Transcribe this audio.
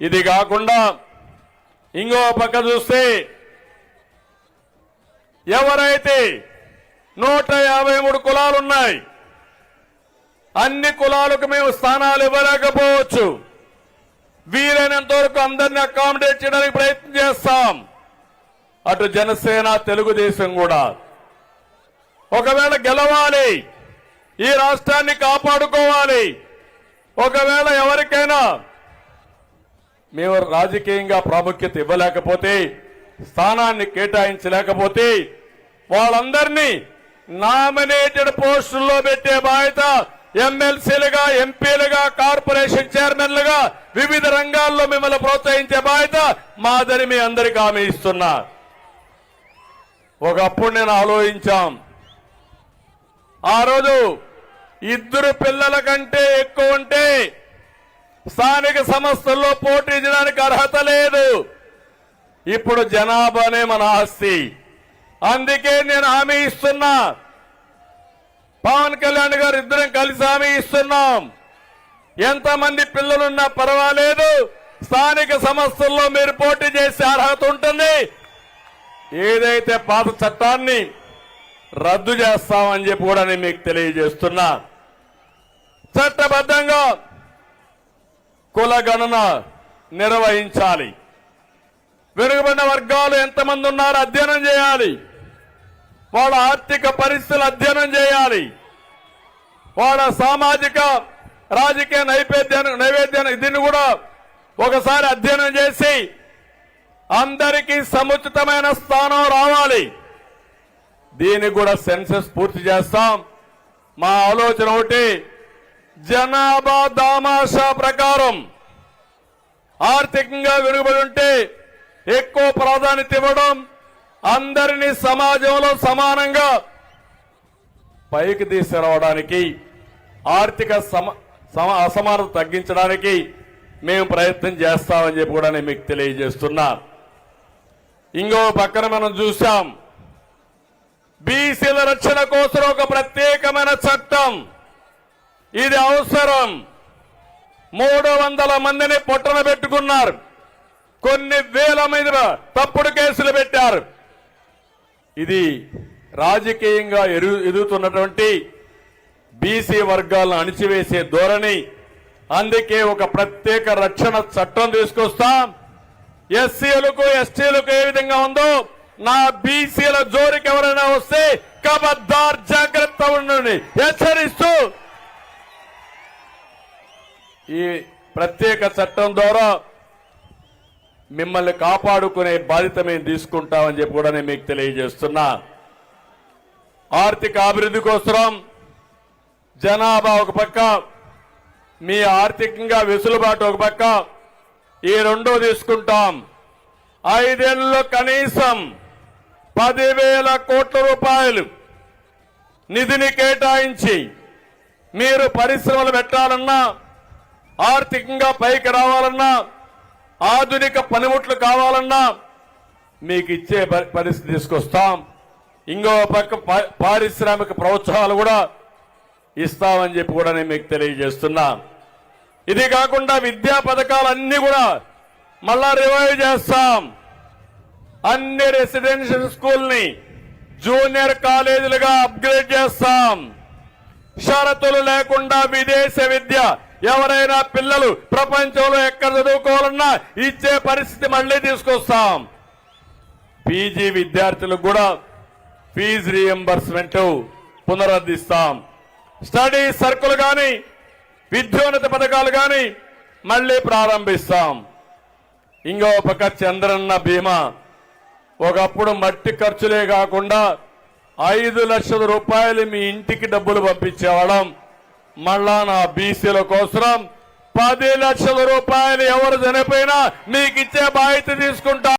ఇది కాకుండా ఇంకో పక్క చూస్తే ఎవరైతే నూట యాభై మూడు కులాలు ఉన్నాయి అన్ని కులాలకు మేము స్థానాలు ఇవ్వలేకపోవచ్చు. వీలైనంత వరకు అందరిని అకామిడేట్ చేయడానికి ప్రయత్నం చేస్తాం. అటు జనసేన తెలుగుదేశం కూడా. ఒకవేళ గెలవాలి ఈ రాష్ట్రాన్ని కాపాడుకోవాలి. ఒకవేళ ఎవరికైనా మేము రాజకీయంగా ప్రాముఖ్యత ఇవ్వలేకపోతే స్థానాన్ని కేటాయించలేకపోతే వాళ్ళందరినీ నామినేటెడ్ పోస్టుల్లో పెట్టే బాధ్యత ఎమ్మెల్సీలుగా ఎంపీలుగా కార్పొరేషన్ చైర్మన్లుగా వివిధ రంగాల్లో మిమ్మల్ని ప్రోత్సహించే బాధ్యత మాదని మీ అందరికీ హామీ ఇస్తున్నా. ఒకప్పుడు నేను ఆలోచించాం. ఆ రోజు ఇద్దరు పిల్లల కంటే ఎక్కువ ఉంటే స్థానిక సంస్థల్లో పోటీ చేయడానికి అర్హత లేదు. ఇప్పుడు జనాభానే మన ఆస్తి. అందుకే నేను హామీ ఇస్తున్నా. పవన్ కళ్యాణ్ గారు ఇద్దరం కలిసి హామీ ఇస్తున్నాం. ఎంతమంది పిల్లలున్నా పర్వాలేదు. స్థానిక సంస్థల్లో మీరు పోటీ చేసే అర్హత ఉంటుంది. ఏదైతే పాత చట్టాన్ని రద్దు చేస్తామని చెప్పి కూడా నేను మీకు తెలియజేస్తున్నా. చట్టబద్ధంగా కులగణన నిర్వహించాలి. వెనుకబడిన వర్గాలు ఎంతమంది ఉన్నారో అధ్యయనం చేయాలి. వాళ్ళ ఆర్థిక పరిస్థితులు అధ్యయనం చేయాలి. వాళ్ళ సామాజిక రాజకీయ నైవేద్యాన్ని నైవేద్యాన్ని దీన్ని కూడా ఒకసారి అధ్యయనం చేసి అందరికీ సముచితమైన స్థానం రావాలి. దీనికి కూడా సెన్సెస్ పూర్తి చేస్తాం. మా ఆలోచన ఒకటి జనాభా దామాషా ప్రకారం ఆర్థికంగా వెనుకబడి ఉంటే ఎక్కువ ప్రాధాన్యత ఇవ్వడం అందరినీ సమాజంలో సమానంగా పైకి తీసుకురావడానికి ఆర్థిక సమ సమ అసమానత తగ్గించడానికి మేము ప్రయత్నం చేస్తామని చెప్పి కూడా నేను మీకు తెలియజేస్తున్నా. ఇంకో పక్కన మనం చూసాం. బీసీల రక్షణ కోసం ఒక ప్రత్యేకమైన చట్టం. ఇది అవసరం. మూడు వందల మందిని పొట్టన పెట్టుకున్నారు. కొన్ని వేల మీద తప్పుడు కేసులు పెట్టారు. ఇది రాజకీయంగా ఎరు ఎదుగుతున్నటువంటి బీసీ వర్గాలను అణిచివేసే ధోరణి. అందుకే ఒక ప్రత్యేక రక్షణ చట్టం తీసుకొస్తాం. ఎస్సీలకు ఎస్టీలకు ఏ విధంగా ఉందో నా బీసీల జోరికి ఎవరైనా వస్తే కబద్దార్ జాగ్రత్త ఉండండి. హెచ్చరిస్తూ ఈ ప్రత్యేక చట్టం ద్వారా మిమ్మల్ని కాపాడుకునే బాధ్యత మేము తీసుకుంటామని చెప్పి కూడా నేను మీకు తెలియజేస్తున్నా. ఆర్థిక అభివృద్ధి కోసం జనాభా ఒక పక్క మీ ఆర్థికంగా వెసులుబాటు ఒక పక్క ఈ రెండో తీసుకుంటాం. ఐదేళ్ళలో కనీసం పదివేల కోట్ల రూపాయలు నిధిని కేటాయించి మీరు పరిశ్రమలు పెట్టాలన్నా ఆర్థికంగా పైకి రావాలన్నా ఆధునిక పనిముట్లు కావాలన్నా మీకు ఇచ్చే పరి- పరిస్థితి తీసుకొస్తాం. ఇంకో పక్క పారిశ్రామిక ప్రోత్సాహాలు కూడా ఇస్తామని చెప్పి కూడా నేను మీకు తెలియజేస్తున్నా. ఇది కాకుండా విద్యా పథకాలన్నీ కూడా మళ్ళా రివైవ్ చేస్తాం. అన్ని రెసిడెన్షియల్ స్కూల్ని జూనియర్ కాలేజీలుగా అప్గ్రేడ్ చేస్తాం. షరతులు లేకుండా విదేశ విద్య ఎవరైనా పిల్లలు ప్రపంచంలో ఎక్కడ చదువుకోవాలన్నా ఇచ్చే పరిస్థితి మళ్ళీ తీసుకొస్తాం. పీజీ విద్యార్థులకు కూడా ఫీజు రియంబర్స్మెంట్ పునరుద్ధిస్తాం స్టడీ సర్కుల్ కానీ విద్యోన్నత పథకాలు కానీ మళ్ళీ ప్రారంభిస్తాం. ఇంకో పక్క చంద్రన్న బీమా. ఒకప్పుడు మట్టి ఖర్చులే కాకుండా ఐదు లక్షల రూపాయలు మీ ఇంటికి డబ్బులు పంపించేవాళ్ళం. మళ్ళా నా బీసీల కోసం పది లక్షల రూపాయలు ఎవరు చనిపోయినా మీకు ఇచ్చే బాధ్యత తీసుకుంటా.